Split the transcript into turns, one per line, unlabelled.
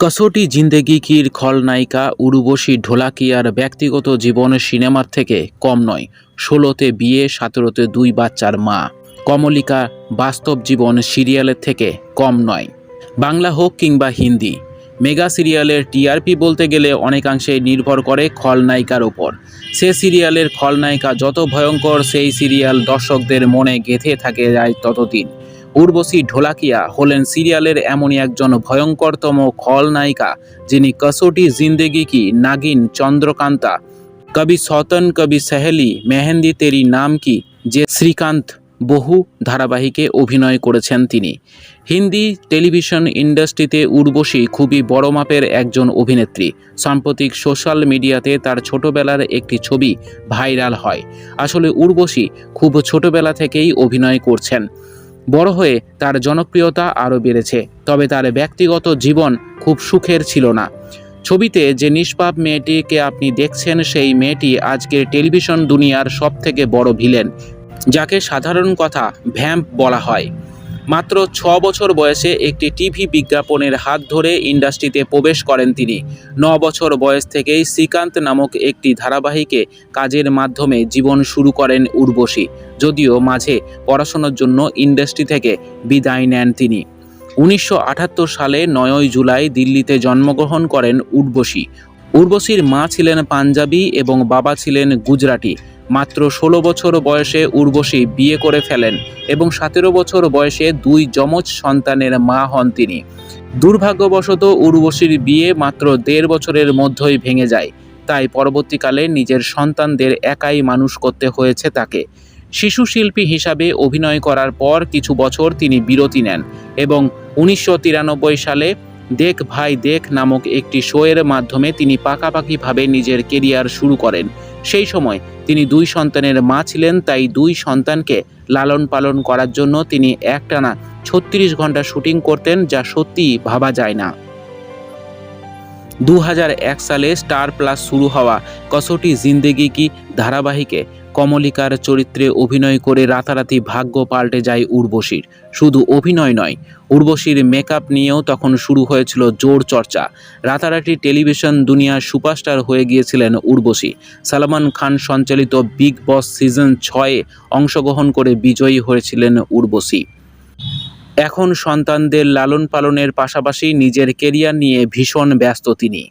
কসোটি জিন্দেগি কির খলনায়িকা উর্বশী ঢোলাকিয়ার ব্যক্তিগত জীবন সিনেমার থেকে কম নয়, ষোলোতে বিয়ে, সতেরোতে দুই বাচ্চার মা। কমলিকা বাস্তব জীবন সিরিয়ালের থেকে কম নয়। বাংলা হোক কিংবা হিন্দি, মেগা সিরিয়ালের টিআরপি বলতে গেলে অনেকাংশে নির্ভর করে খলনায়িকার ওপর। সে সিরিয়ালের খলনায়িকা যত ভয়ঙ্কর, সেই সিরিয়াল দর্শকদের মনে গেঁথে থাকে যায় ততদিন। উর্বশী ঢোলাকিয়া হলেন সিরিয়ালের এমনই একজন ভয়ঙ্করতম খলনায়িকা যিনি কসোটি জিন্দেগি কি নাগিন চন্দ্রকান্তা, কবি সতন, কবি সহেলি, মেহেন্দি তেরি নাম কি, যে শ্রীকান্ত বহু ধারাবাহিকে অভিনয় করেছেন তিনি। হিন্দি টেলিভিশন ইন্ডাস্ট্রিতে উর্বশী খুবই বড় মাপের একজন অভিনেত্রী। সাম্প্রতিক সোশ্যাল মিডিয়াতে তার ছোটবেলার একটি ছবি ভাইরাল হয়। আসলে উর্বশী খুব ছোটবেলা থেকেই অভিনয় করছেন। বড় হয়ে তার জনপ্রিয়তা আরও বেড়েছে, তবে তার ব্যক্তিগত জীবন খুব সুখের ছিল না। ছবিতে যে নিষ্পাপ মেয়েটিকে আপনি দেখছেন, সেই মেয়েটি আজকের টেলিভিশন দুনিয়ার সবথেকে বড় ভিলেন, যাকে সাধারণ কথা ভ্যাম্প বলা হয়। মাত্র ছ বছর বয়সে একটি টিভি বিজ্ঞাপনের হাত ধরে ইন্ডাস্ট্রিতে প্রবেশ করেন তিনি। ন বছর বয়স থেকেই শ্রীকান্ত নামক একটি ধারাবাহিকে কাজের মাধ্যমে জীবন শুরু করেন উর্বশী, যদিও মাঝে পড়াশোনার জন্য ইন্ডাস্ট্রি থেকে বিদায় নেন তিনি। উনিশশো আটাত্তর সালে নয়ই জুলাই দিল্লিতে জন্মগ্রহণ করেন উর্বশী উর্বশীর মা ছিলেন পাঞ্জাবি এবং বাবা ছিলেন গুজরাটি। মাত্র ষোলো বছর বয়সে উর্বশী বিয়ে করে ফেলেন এবং সতেরো বছর বয়সে দুই যমজ সন্তানের মা হন তিনি। দুর্ভাগ্যবশত উর্বশীর বিয়ে মাত্র দেড় বছরের মধ্যেই ভেঙে যায়। তাই পরবর্তীকালে নিজের সন্তানদের একাই মানুষ করতে হয়েছে তাকে। শিশু শিল্পী হিসাবে অভিনয় করার পর কিছু বছর তিনি বিরতি নেন এবং উনিশশো তিরানব্বই সালে দেখ ভাই দেখ নামক একটি শোয়ের মাধ্যমে তিনি পাকাপাকিভাবে নিজের কেরিয়ার শুরু করেন। সেই সময় তিনি দুই সন্তানের মা ছিলেন, তাই দুই সন্তানকে লালন পালন করার জন্য তিনি একটানা ছত্রিশ ঘণ্টা শুটিং করতেন, যা সত্যিই ভাবা যায় না। দু সালে স্টার প্লাস শুরু হওয়া কসোটি জিন্দেগি কি ধারাবাহিকে কমলিকার চরিত্রে অভিনয় করে রাতারাতি ভাগ্য পাল্টে যায় উর্বশীর। শুধু অভিনয় নয়, উর্বশীর মেকআপ নিয়েও তখন শুরু হয়েছিল জোর চর্চা। রাতারাতি টেলিভিশন দুনিয়ার সুপারস্টার হয়ে গিয়েছিলেন উর্বশী। সালমান খান সঞ্চালিত বিগ বস সিজন ছয়ে অংশগ্রহণ করে বিজয়ী হয়েছিলেন উর্বশী। এখন সন্তানদের লালন পালনের পাশাপাশি নিজের কেরিয়ার নিয়ে ভীষণ ব্যস্ত তিনি।